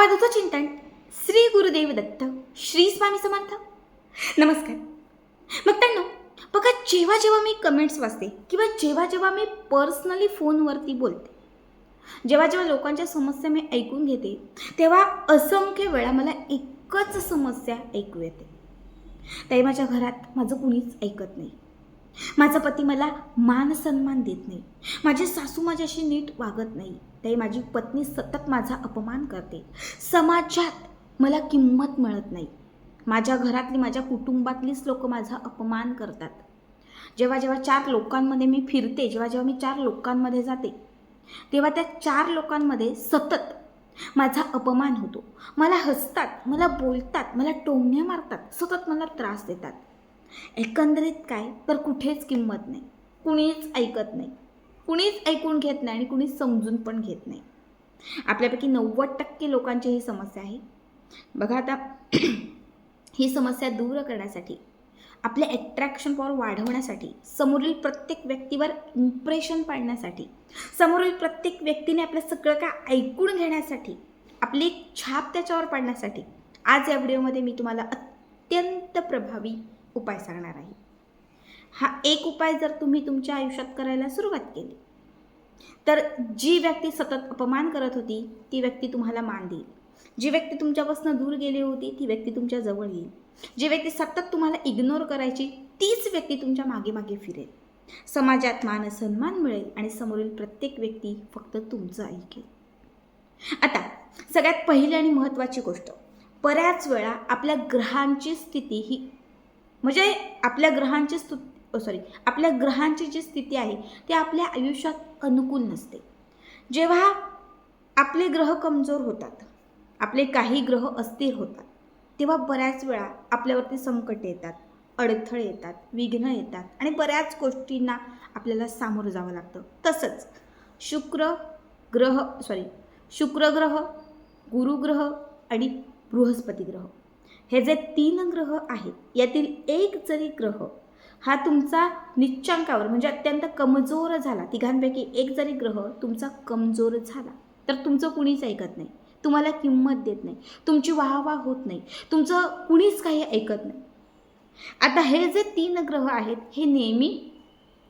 आवाजाचं चिंतन श्री गुरुदेव दत्त श्री स्वामी समर्थ. नमस्कार. मग त्यांना बघा जेव्हा जेव्हा मी कमेंट्स वाचते किंवा जेव्हा जेव्हा मी पर्सनली फोनवरती बोलते जेव्हा जेव्हा लोकांच्या समस्या मी ऐकून घेते तेव्हा असंख्य वेळा मला एकच समस्या ऐकू येते. ताई माझ्या घरात माझं कुणीच ऐकत नाही. माझा पती मला मान सन्मान देत नाही. माझी सासू माझ्याशी नीट वागत नाही. ताई माझी पत्नी सतत माझा अपमान करते. समाजात मला किंमत मिळत नाही. माझ्या घरातली माझ्या कुटुंबातलीच लोक माझा अपमान करतात. जेव्हा जेव्हा चार लोकांमध्ये मी फिरते जेव्हा जेव्हा मी चार लोकांमध्ये जाते तेव्हा त्या चार लोकांमध्ये सतत माझा अपमान होतो. मला हसतात मला बोलतात मला टोमण्या मारतात सतत मला त्रास देतात. एकंदरीत काय? तर कुठेच किंमत नाही. कुणीच ऐकत नाही. कुणीच ऐकून घेत नाही आणि कुणीच समजून पण घेत नाही. आपल्यापैकी नव्वद टक्के लोकांची ही समस्या आहे. बघा आता ही समस्या दूर करण्यासाठी आपले अट्रॅक्शन पॉवर वाढवण्यासाठी समोरील प्रत्येक व्यक्तीवर इम्प्रेशन पाडण्यासाठी समोरील प्रत्येक व्यक्तीने आपलं सगळं काय ऐकून घेण्यासाठी आपली एक छाप त्याच्यावर पाडण्यासाठी आज या व्हिडिओमध्ये मी तुम्हाला अत्यंत प्रभावी उपाय सांगणार आहे. हा एक उपाय जर तुम्ही तुमच्या आयुष्यात करायला सुरुवात केली तर जी व्यक्ती सतत अपमान करत होती ती व्यक्ती तुम्हाला मान देईल. जी व्यक्ती तुमच्यापासून दूर गेली होती ती व्यक्ती तुमच्या जवळ येईल. जी व्यक्ती सतत तुम्हाला इग्नोर करायची तीच व्यक्ती तुमच्या मागे मागे फिरेल. समाजात मान सन्मान मिळेल आणि समोरील प्रत्येक व्यक्ती फक्त तुमचं ऐकेल. आता सगळ्यात पहिली आणि महत्त्वाची गोष्ट बऱ्याच वेळा आपल्या ग्रहांची स्थिती ही म्हणजे आपल्या ग्रहांची स्तु सॉरी आपल्या ग्रहांची जी स्थिती आहे ती आपल्या आयुष्यात अनुकूल नसते. जेव्हा आपले ग्रह कमजोर होतात आपले काही ग्रह अस्थिर होतात तेव्हा बऱ्याच वेळा आपल्यावरती संकट येतात अडथळे येतात विघ्न येतात आणि बऱ्याच गोष्टींना आपल्याला सामोरं जावं लागतं. तसंच शुक्र ग्रह सॉरी शुक्रग्रह गुरुग्रह आणि बृहस्पती ग्रह. हे जे तीन ग्रह आहेत यातील एक जरी ग्रह हा तुमचा निच्चांकावर म्हणजे अत्यंत कमजोर झाला तिघांपैकी एक जरी ग्रह तुमचा कमजोर झाला तर तुमचं कुणीच ऐकत नाही. तुम्हाला किंमत देत नाही. तुमची वाहवा होत नाही. तुमचं कुणीच काही ऐकत नाही. आता हे जे तीन ग्रह आहेत हे नेहमी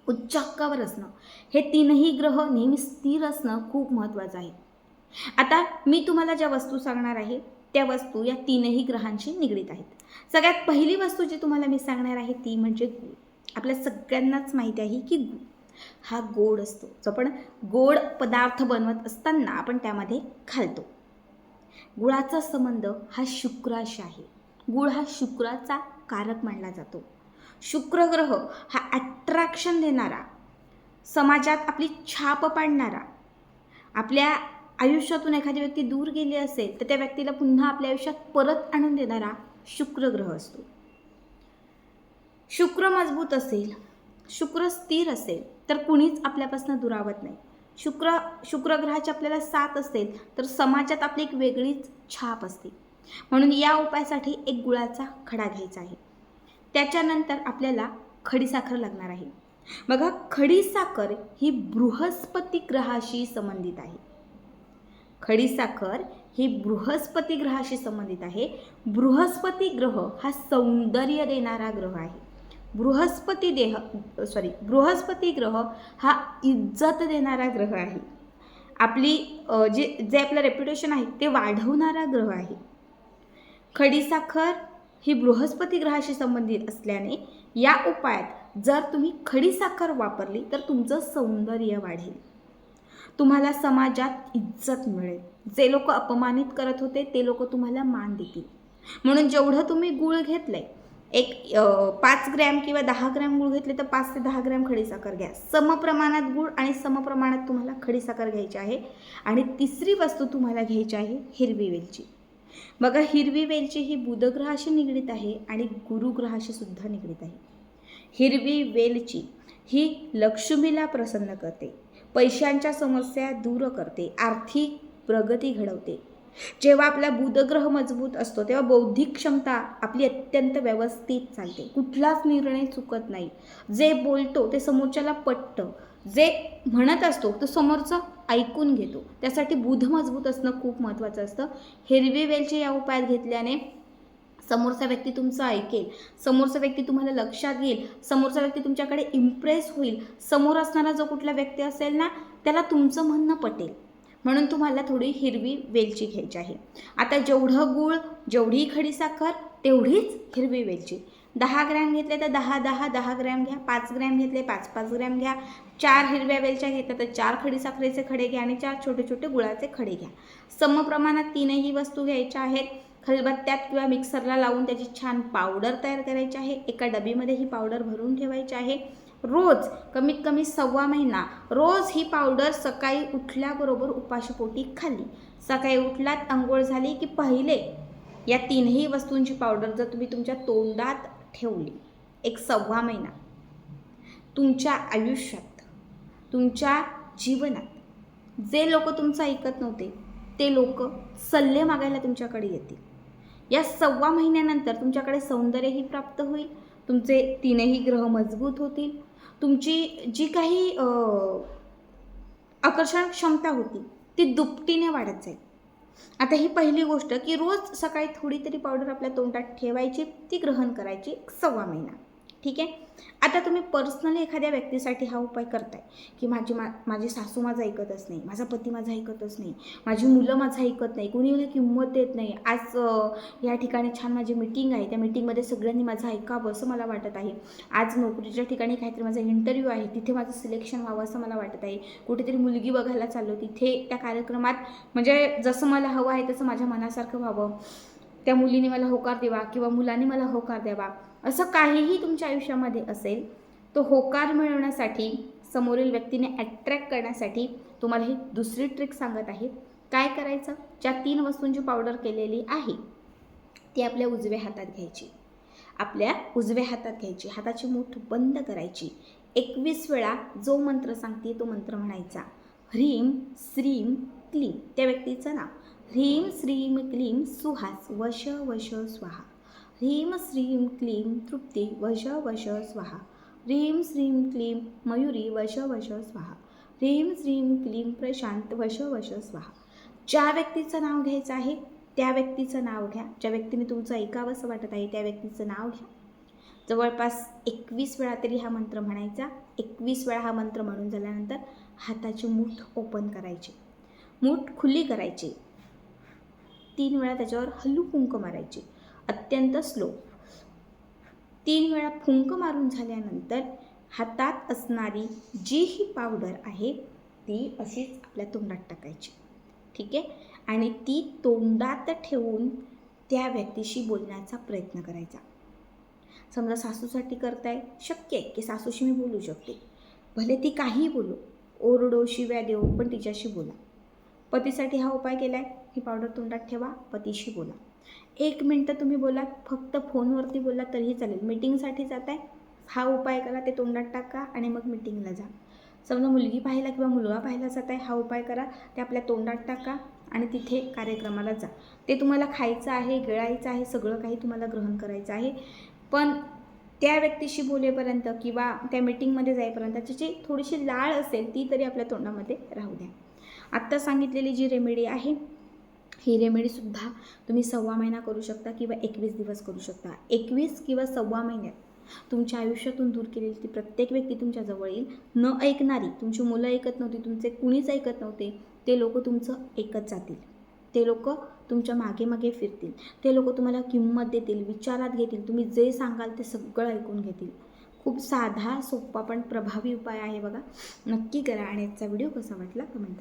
उच्चांकावर असणं हे तीनही ग्रह नेहमी स्थिर असणं खूप महत्त्वाचं आहे. आता मी तुम्हाला ज्या वस्तू सांगणार आहे त्या वस्तू या तीनही ग्रहांशी निगडीत आहेत. सगळ्यात पहिली वस्तू जी तुम्हाला मी सांगणार आहे ती म्हणजे गूळ आपल्या सगळ्यांनाच माहिती आहे की गुळ हा गोड असतो. जो आपण गोड पदार्थ बनवत असताना आपण त्यामध्ये घालतो. गुळाचा संबंध हा शुक्राशी आहे. गुळ हा शुक्राचा कारक मानला जातो. शुक्र ग्रह हा ॲट्रॅक्शन देणारा समाजात आपली छाप पाडणारा आपल्या आयुष्यातून एखादी व्यक्ती दूर गेली असेल तर त्या व्यक्तीला पुन्हा आपल्या आयुष्यात परत आणून देणारा शुक्र ग्रह असतो. शुक्र मजबूत असेल शुक्र स्थिर असेल तर कुणीच आपल्यापासून दुरावत नाही. शुक्र शुक्र ग्रहाची आपल्याला साथ असेल तर समाजात आपली एक वेगळीच छाप असते. म्हणून या उपायासाठी एक गुळाचा खडा घ्यायचा आहे. त्याच्यानंतर आपल्याला खडीसाखर लागणार आहे. बघा खडीसाखर ही बृहस्पती ग्रहाशी संबंधित आहे. खडीसाखर ही बृहस्पती ग्रहाशी संबंधित आहे. बृहस्पती ग्रह हा सौंदर्य देणारा ग्रह आहे. बृहस्पती देह सॉरी बृहस्पती ग्रह हा इज्जत देणारा ग्रह आहे. आपली जे जे आपलं रेप्युटेशन आहे ते वाढवणारा ग्रह आहे. खडीसाखर ही बृहस्पती ग्रहाशी संबंधित असल्याने या उपायात जर तुम्ही खडीसाखर वापरली तर तुमचं सौंदर्य वाढेल. तुम्हाला समाजात इज्जत मिळेल. जे लोक अपमानित करत होते ते लोक तुम्हाला मान देतील. म्हणून जेवढं तुम्ही गूळ घेतलंय एक पाच ग्रॅम किंवा दहा ग्रॅम गूळ घेतले तर पाच ते दहा ग्रॅम खडीसाखर घ्या. समप्रमाणात गूळ आणि समप्रमाणात तुम्हाला खडीसाखर घ्यायची आहे आणि तिसरी वस्तू तुम्हाला घ्यायची आहे हिरवी वेलची. बघा हिरवी वेलची ही बुधग्रहाशी निगडीत आहे आणि गुरुग्रहाशी सुद्धा निगडीत आहे. हिरवी वेलची ही लक्ष्मीला प्रसन्न करते. पैशांच्या समस्या दूर करते आर्थिक प्रगती घडवते. जेव्हा आपला बुधग्रह मजबूत असतो तेव्हा बौद्धिक क्षमता आपली अत्यंत व्यवस्थित चालते. कुठलाच निर्णय चुकत नाही. जे बोलतो ते समोरच्याला पटतं. जे म्हणत असतो तो समोरचं ऐकून घेतो. त्यासाठी बुध मजबूत असणं खूप महत्त्वाचं असतं. हिरवी वेलची या उपायात घेतल्याने समोरचा व्यक्ती तुमचं ऐकेल समोरचा व्यक्ती तुम्हाला लक्षात घेईल समोरचा व्यक्ती तुमच्याकडे इम्प्रेस होईल समोर असणारा जो कुठला व्यक्ती असेल ना त्याला तुमचं म्हणणं पटेल. म्हणून तुम्हाला थोडी हिरवी वेलची घ्यायची आहे. आता जेवढं गूळ जेवढी खडी साखर तेवढीच हिरवी वेलची. दहा ग्रॅम घेतले तर दहा दहा दहा ग्रॅम घ्या पाच ग्रॅम घेतले पाच पाच ग्रॅम घ्या. चार हिरव्या वेलच्या घेतल्या तर चार खडी साखरेचे खडे घ्या आणि चार छोटे छोटे गुळाचे खडे घ्या. समप्रमाणात तीनही वस्तू घ्यायच्या आहेत. खलबत्त्यात किंवा मिक्सरला लावून त्याची छान पावडर तयार करायची आहे. एका डबीमध्ये ही पावडर भरून ठेवायची आहे. रोज कमीत कमी सव्वा महिना रोज ही पावडर सकाळी उठल्याबरोबर उपाशीपोटी खाल्ली. सकाळी उठलात आंघोळ झाली की पहिले या तीनही वस्तूंची पावडर जर तुम्ही तुमच्या तोंडात ठेवली एक सव्वा महिना तुमच्या आयुष्यात तुमच्या जीवनात जे लोक तुमचं ऐकत नव्हते ते लोक सल्ले मागायला तुमच्याकडे येतील. या सव्वा महिन्यानंतर तुमच्याकडे सौंदर्यही प्राप्त होईल तुमचे तीनही ग्रह मजबूत होतील तुमची जी काही आकर्षण क्षमता होती ती दुपटीने वाढत जाईल. आता ही पहिली गोष्ट की रोज सकाळी थोडी तरी पावडर आपल्या तोंडात ठेवायची ती ग्रहण करायची एक सव्वा महिना. ठीक आहे? आता तुम्ही पर्सनली एखाद्या व्यक्तीसाठी हा उपाय करताय की माझी मा माझी सासू माझं ऐकतच नाही माझा पती माझा ऐकतच नाही माझी मुलं माझं ऐकत नाही कोणी मला किंमत देत नाही. आज या ठिकाणी छान माझी मीटिंग आहे त्या मिटिंगमध्ये सगळ्यांनी माझं ऐकावं असं मला वाटत आहे. आज नोकरीच्या ठिकाणी काहीतरी माझा इंटरव्ह्यू आहे तिथे माझं सिलेक्शन व्हावं असं मला वाटत आहे. कुठेतरी मुलगी बघायला चाललो तिथे त्या कार्यक्रमात म्हणजे जसं मला हवं आहे तसं माझ्या मनासारखं व्हावं. त्या मुलीने मला होकार द्यावा किंवा मुलाने मला होकार द्यावा. असं काहीही तुमच्या आयुष्यामध्ये असेल तो होकार मिळवण्यासाठी समोरील व्यक्तीने ॲट्रॅक्ट करण्यासाठी तुम्हाला ही दुसरी ट्रिक सांगत आहे काय करायचं? ज्या तीन वस्तूंची पावडर केलेली आहे ती आपल्या उजव्या हातात घ्यायची. आपल्या उजव्या हातात घ्यायची. हाताची मूठ बंद करायची. एकवीस वेळा जो मंत्र सांगते तो मंत्र म्हणायचा. ह्रीम श्रीम क्लीम त्या व्यक्तीचं नाव. ह्रीम श्रीम क्लीम सुहास. वश वश स्वाहा. ह्रीं श्रीम क्लीं तृप्ती वश वश स्वाहा। ह्रीं श्रीम क्लीम मयुरी वश वश स्वाहा। ह्रीं श्रीम क्लीम प्रशांत वश वश स्वाहा। ज्या व्यक्तीचं नाव घ्यायचं आहे त्या व्यक्तीचं नाव घ्या. ज्या व्यक्तीने तुमचं ऐकावं असं वाटत आहे त्या व्यक्तीचं नाव घ्या. जवळपास एकवीस वेळा तरी हा मंत्र म्हणायचा. एकवीस वेळा हा मंत्र म्हणून झाल्यानंतर हाताची मूठ ओपन करायची. मूठ खुली करायची. तीन वेळा त्याच्यावर हल्लू कुंक मारायची. अत्यंत स्लो तीन वेळा फुंक मारून झाल्यानंतर हातात असणारी जी ही पावडर आहे ती अशीच आपल्या तोंडात टाकायची. ठीक आहे? आणि ती तोंडात ठेवून त्या व्यक्तीशी बोलण्याचा प्रयत्न करायचा. समजा सासूसाठी करताय शक्य आहे की सासूशी मी बोलू शकते. भले ती काहीही बोलू ओरडो शिव्या देऊ पण तिच्याशी बोला. पतीसाठी हा उपाय केला आहे ही पावडर तोंडात ठेवा पतीशी बोला. एक मिनटं तुम्ही बोला फक्त फोनवरती बोला तरीही चालेल. मीटिंगसाठी जात आहे हा उपाय करा ते तोंडात टाका आणि मग मीटिंगला जा. समजा मुलगी पाहायला किंवा मुलगा पाहायला जात आहे हा उपाय करा ते आपल्या तोंडात टाका आणि तिथे कार्यक्रमाला जा. ते तुम्हाला खायचं आहे गिळायचं आहे सगळं काही तुम्हाला ग्रहण करायचं आहे. पण त्या व्यक्तीशी बोलेपर्यंत किंवा त्या मीटिंगमध्ये जाईपर्यंत त्याची जी थोडीशी लाळ असेल ती तरी आपल्या तोंडामध्ये राहू द्या. आत्ता सांगितलेली जी रेमेडी आहे ही रेमेडीसुद्धा तुम्ही सव्वा महिना करू शकता किंवा एकवीस दिवस करू शकता. एकवीस किंवा सव्वा महिन्यात तुमच्या आयुष्यातून दूर केलेली ती प्रत्येक व्यक्ती तुमच्याजवळ येईल. न ऐकणारी तुमची मुलं ऐकत नव्हती तुमचे कुणीच ऐकत नव्हते ते लोक तुमचं ऐकत जातील. ते लोक तुमच्या मागे मागे फिरतील. ते लोक तुम्हाला किंमत देतील विचारात घेतील तुम्ही जे सांगाल ते सगळं ऐकून घेतील. खूप साधा सोपा पण प्रभावी उपाय आहे बघा. नक्की करा आणि याचा व्हिडिओ कसा वाटला कमेंट